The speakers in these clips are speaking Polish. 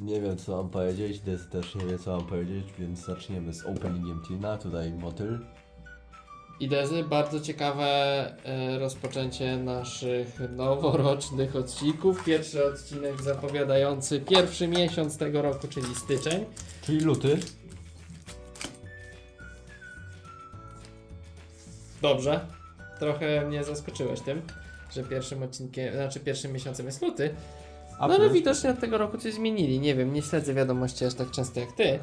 Nie wiem co mam powiedzieć, Des też nie wie co mam powiedzieć, więc zaczniemy z openingiem Tina. Tutaj motyl. I Dezy, bardzo ciekawe e, rozpoczęcie naszych noworocznych odcinków. Pierwszy odcinek zapowiadający pierwszy miesiąc tego roku, czyli styczeń. Czyli luty. Dobrze. Trochę mnie zaskoczyłeś tym, że pierwszym odcinkiem, znaczy pierwszym miesiącem jest luty. No ale widocznie od tego roku coś zmienili. Nie wiem, nie śledzę wiadomości aż tak często jak ty.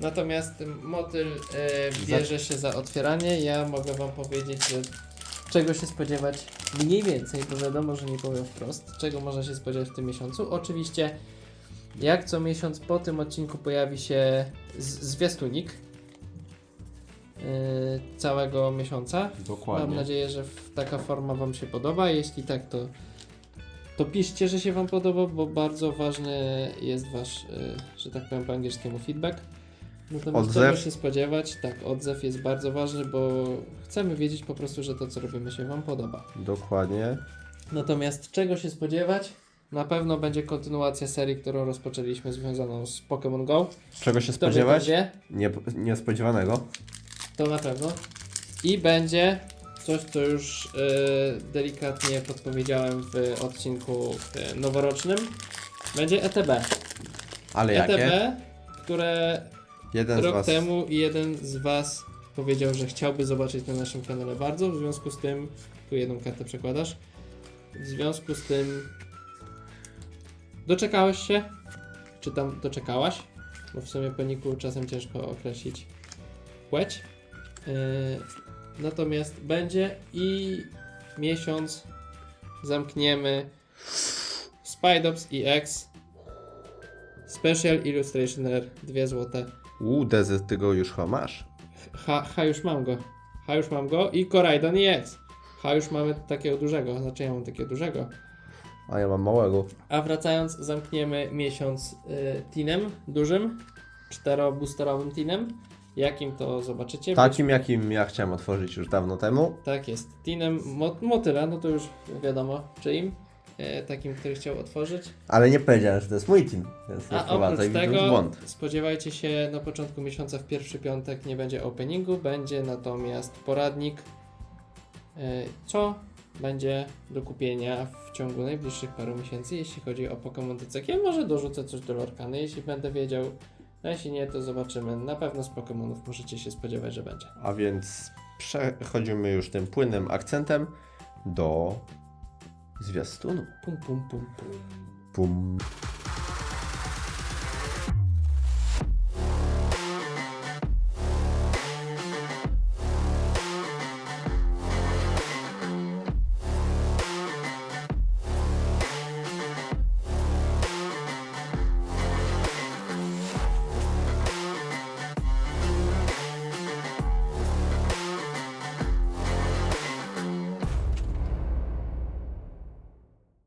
Natomiast motyl e, bierze się za otwieranie. Ja mogę wam powiedzieć, że czego się spodziewać mniej więcej, bo wiadomo, że nie powiem wprost, czego można się spodziewać w tym miesiącu. Oczywiście, jak co miesiąc po tym odcinku pojawi się zwiastunik e, całego miesiąca. Dokładnie. Mam nadzieję, że taka forma Wam się podoba. Jeśli tak, to, to piszcie, że się Wam podoba, bo bardzo ważny jest Wasz, y, że tak powiem po angielskiemu, feedback. Natomiast Odzew. czego się spodziewać? Tak, odzew jest bardzo ważny, bo chcemy wiedzieć po prostu, że to, co robimy, się Wam podoba. Dokładnie. Natomiast czego się spodziewać? Na pewno będzie kontynuacja serii, którą rozpoczęliśmy związaną z Pokémon Go. Czego się spodziewać? Nie, niespodziewanego. To na pewno. I będzie coś, co już e, delikatnie podpowiedziałem w odcinku e, noworocznym. Będzie ETB. Ale ETB, jakie? które Jeden rok was. temu jeden z Was powiedział, że chciałby zobaczyć na naszym kanale bardzo. W związku z tym, tu jedną kartę przekładasz. W związku z tym doczekałeś się? Czy tam doczekałaś? Bo w sumie po niku czasem ciężko określić płeć. Yy, natomiast będzie i miesiąc zamkniemy Spidops EX Special Illustration Rare 2 złote. Uuu, Dezy, ty go już chyba masz. Ha, ha już mam go. Ha już mam go i Koraidon EX. Ha już mamy takiego dużego, znaczy ja mam takiego dużego. A ja mam małego. A wracając, zamkniemy miesiąc y, tinem dużym, czteroboosterowym tinem. Jakim to zobaczycie? Takim, jakim ja chciałem otworzyć już dawno temu. Tak jest. Tinem mo motyla, no to już wiadomo czyim. E, takim, który chciał otworzyć. Ale nie powiedziałem, że to jest mój team. Więc A oprócz tego błąd. spodziewajcie się na początku miesiąca w pierwszy piątek nie będzie openingu, będzie natomiast poradnik, e, co będzie do kupienia w ciągu najbliższych paru miesięcy, jeśli chodzi o Pokémon. Ja może dorzucę coś do Lorkany, jeśli będę wiedział. A jeśli nie, to zobaczymy. Na pewno z Pokémonów możecie się spodziewać, że będzie. A więc przechodzimy już tym płynnym akcentem do zwiastunu. Pum, pum, pum, pum. Pum.